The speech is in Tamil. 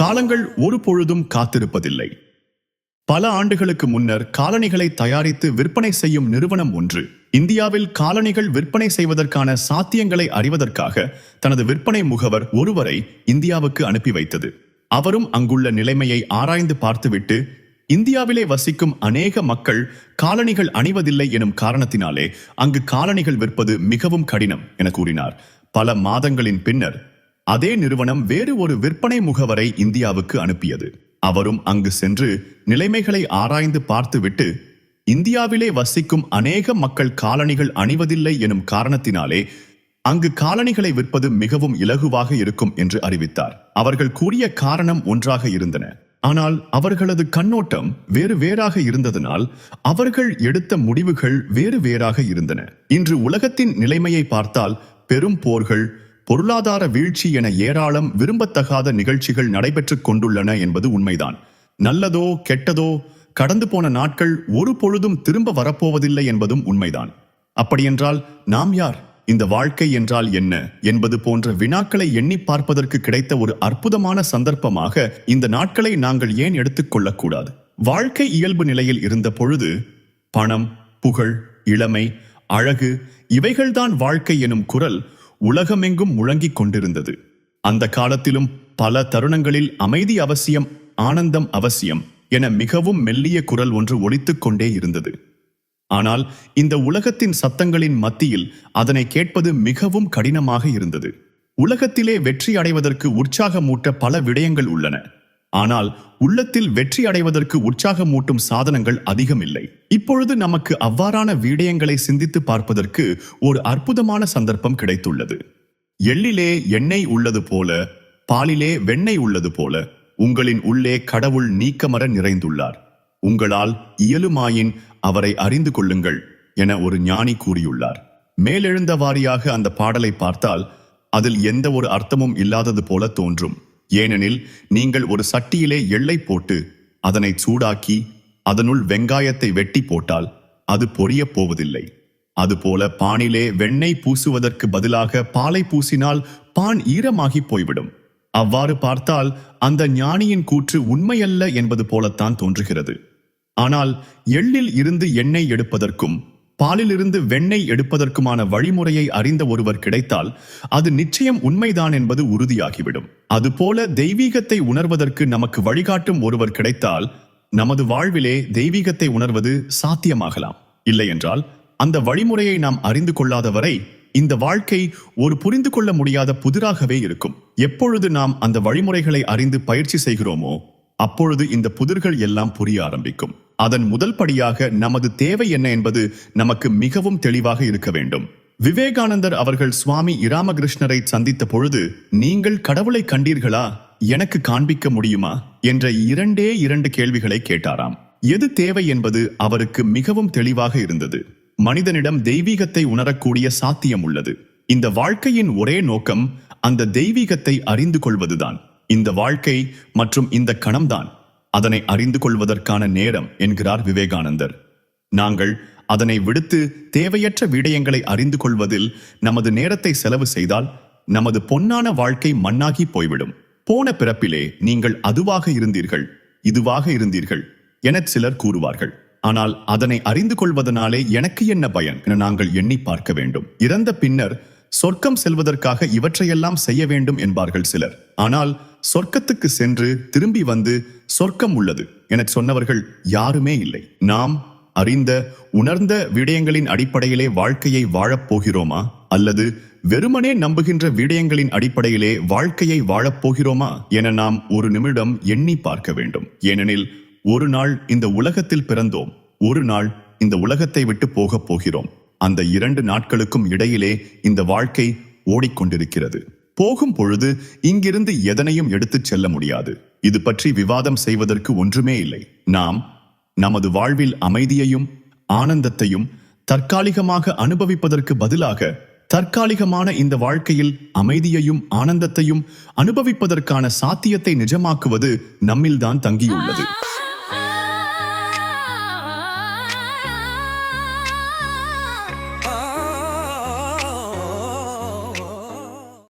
காலங்கள் ஒரு பொழுதும் காத்திருப்பதில்லை. பல ஆண்டுகளுக்கு முன்னர் காலணிகளை தயாரித்து விற்பனை செய்யும் நிறுவனம் ஒன்று இந்தியாவில் காலணிகள் விற்பனை செய்வதற்கான சாத்தியங்களை அறிவதற்காக தனது விற்பனை முகவர் ஒருவரை இந்தியாவுக்கு அனுப்பி வைத்தது. அவரும் அங்குள்ள நிலைமையை ஆராய்ந்து பார்த்துவிட்டு இந்தியாவிலே வசிக்கும் அநேக மக்கள் காலணிகள் அணிவதில்லை எனும் காரணத்தினாலே அங்கு காலணிகள் விற்பது மிகவும் கடினம் என கூறினார். பல மாதங்களின் பின்னர் அதே நிறுவனம் வேறு ஒரு விற்பனை முகவரை இந்தியாவுக்கு அனுப்பியது. அவரும் அங்கு சென்று நிலைமைகளை ஆராய்ந்து பார்த்துவிட்டு இந்தியாவிலே வசிக்கும் அநேக மக்கள் காலணிகள் அணிவதில்லை எனும் காரணத்தினாலே அங்கு காலணிகளை விற்பது மிகவும் இலகுவாக இருக்கும் என்று அறிவித்தார். அவர்கள் கூறிய காரணம் ஒன்றாக இருந்தன. ஆனால் அவர்களது கண்ணோட்டம் வேறு வேறாக இருந்ததனால் அவர்கள் எடுத்த முடிவுகள் வேறு வேறாக இருந்தன. இன்று உலகத்தின் நிலைமையை பார்த்தால் பெரும் போர்கள் பொருளாதார வீழ்ச்சி என ஏராளம் விரும்பத்தகாத நிகழ்ச்சிகள் நடைபெற்றுக் கொண்டுள்ளன என்பது உண்மைதான். நல்லதோ கெட்டதோ கடந்து போன நாட்கள் ஒரு பொழுதும் திரும்ப வரப்போவதில்லை என்பதும் உண்மைதான். அப்படியென்றால் நாம் யார்? இந்த வாழ்க்கை என்றால் என்ன? என்பது போன்ற வினாக்களை எண்ணி பார்ப்பதற்கு கிடைத்த ஒரு அற்புதமான சந்தர்ப்பமாக இந்த நாட்களை நாங்கள் ஏன் எடுத்துக்கொள்ளக்கூடாது வாழ்க்கை இயல்பு நிலையில் இருந்த பொழுது பணம் புகழ் இளமை அழகு இவைகள்தான் வாழ்க்கை எனும் குரல் உலகமெங்கும் முழங்கிக் கொண்டிருந்தது. அந்த காலத்திலும் பல தருணங்களில் அமைதி அவசியம் ஆனந்தம் அவசியம் என மிகவும் மெல்லிய குரல் ஒன்று ஒழித்துக் கொண்டே இருந்தது. ஆனால் இந்த உலகத்தின் சத்தங்களின் மத்தியில் அதனை கேட்பது மிகவும் கடினமாக இருந்தது. உலகத்திலே வெற்றி அடைவதற்கு உற்சாகமூட்ட பல விடயங்கள் உள்ளன. ஆனால் உள்ளத்தில் வெற்றி அடைவதற்கு உற்சாகமூட்டும் சாதனங்கள் அதிகம் இல்லை இப்பொழுது நமக்கு அவ்வாறான விடயங்களை சிந்தித்து பார்ப்பதற்கு ஒரு அற்புதமான சந்தர்ப்பம் கிடைத்துள்ளது. எள்ளிலே எண்ணெய் உள்ளது போல பாலிலே வெண்ணெய் உள்ளது போல உங்களின் உள்ளே கடவுள் நீக்கமர நிறைந்துள்ளார். உங்களால் இயலுமாயின் அவரை அறிந்து கொள்ளுங்கள் என ஒரு ஞானி கூறியுள்ளார். மேலெழுந்த வாரியாக அந்த பாடலை பார்த்தால் அதில் எந்த ஒரு அர்த்தமும் இல்லாதது போல தோன்றும். ஏனெனில் நீங்கள் ஒரு சட்டியிலே எள்ளை போட்டு அதனை சூடாக்கி அதனுள் வெங்காயத்தை வெட்டி போட்டால் அது பொரியப் போவதில்லை. அதுபோல பானிலே வெண்ணெய் பூசுவதற்கு பதிலாக பாலை பூசினால் பான் ஈரமாகி போய்விடும். அவ்வாறு பார்த்தால் அந்த ஞானியின் கூற்று உண்மையல்ல என்பது போலத்தான் தோன்றுகிறது. ஆனால் எள்ளில் இருந்து எண்ணெய் எடுப்பதற்கும் பாலிலிருந்து வெண்ணெய் எடுப்பதற்குமான வழிமுறையை அறிந்த ஒருவர் கிடைத்தால் அது நிச்சயம் உண்மைதான் என்பது உறுதியாகிவிடும். அதுபோல தெய்வீகத்தை உணர்வதற்கு நமக்கு வழிகாட்டும் ஒருவர் கிடைத்தால் நமது வாழ்விலே தெய்வீகத்தை உணர்வது சாத்தியமாகலாம். இல்லையென்றால் அந்த வழிமுறையை நாம் அறிந்து கொள்ளாத வரை இந்த வாழ்க்கை ஒரு புரிந்து கொள்ள முடியாத புதிராகவே இருக்கும். எப்பொழுது நாம் அந்த வழிமுறைகளை அறிந்து பயிற்சி செய்கிறோமோ அப்பொழுது இந்த புதிர்கள் எல்லாம் புரிய ஆரம்பிக்கும். அதன் முதல் படியாக நமது தேவை என்ன என்பது நமக்கு மிகவும் தெளிவாக இருக்க வேண்டும். விவேகானந்தர் அவர்கள் சுவாமி இராமகிருஷ்ணரை சந்தித்த பொழுது நீங்கள் கடவுளை கண்டீர்களா? எனக்கு காண்பிக்க முடியுமா? என்ற இரண்டே இரண்டு கேள்விகளை கேட்டாராம். எது தேவை என்பது அவருக்கு மிகவும் தெளிவாக இருந்தது. மனிதனிடம் தெய்வீகத்தை உணரக்கூடிய சாத்தியம் உள்ளது. இந்த வாழ்க்கையின் ஒரே நோக்கம் அந்த தெய்வீகத்தை அறிந்து கொள்வதுதான். இந்த வாழ்க்கை மற்றும் இந்த கணம்தான். அதனை அறிந்து கொள்வதற்கான நேரம் என்கிறார் விவேகானந்தர். நாங்கள் அதனை விடுத்து தேவையற்ற விடயங்களை அறிந்து கொள்வதில் நமது நேரத்தை செலவு செய்தால் நமது பொன்னான வாழ்க்கை மண்ணாகி போய்விடும். போன பிறப்பிலே நீங்கள் அதுவாக இருந்தீர்கள் இதுவாக இருந்தீர்கள் என சிலர் கூறுவார்கள். ஆனால் அதனை அறிந்து கொள்வதனாலே எனக்கு என்ன பயன் என நாங்கள் எண்ணி பார்க்க வேண்டும். இறந்த பின்னர் சொர்க்கம் செல்வதற்காக இவற்றையெல்லாம் செய்ய வேண்டும் என்பார்கள் சிலர். ஆனால் சொர்க்கத்துக்கு சென்று திரும்பி வந்து சொர்க்கம் உள்ளது என சொன்னவர்கள் யாருமே இல்லை. நாம் அறிந்த உணர்ந்த விடயங்களின் அடிப்படையிலே வாழ்க்கையை வாழப் போகிறோமா? அல்லது வெறுமனே நம்புகின்ற விடயங்களின் அடிப்படையிலே வாழ்க்கையை வாழப் போகிறோமா? என நாம் ஒரு நிமிடம் எண்ணி பார்க்க வேண்டும். ஏனெனில் ஒரு நாள் இந்த உலகத்தில் பிறந்தோம் ஒரு நாள் இந்த உலகத்தை விட்டு போகப் போகிறோம். அந்த இரண்டு நாட்களுக்கும் இடையிலே இந்த வாழ்க்கை ஓடிக்கொண்டிருக்கிறது. போகும் பொழுது இங்கிருந்து எதனையும் எடுத்துச் செல்ல முடியாது. இது பற்றி விவாதம் செய்வதற்கு ஒன்றுமே இல்லை. நாம் நமது வாழ்வில் அமைதியையும் ஆனந்தத்தையும் தற்காலிகமாக அனுபவிப்பதற்கு பதிலாக தற்காலிகமான இந்த வாழ்க்கையில் அமைதியையும் ஆனந்தத்தையும் அனுபவிப்பதற்கான சாத்தியத்தை நிஜமாக்குவது நம்மில்தான் தங்கியுள்ளது.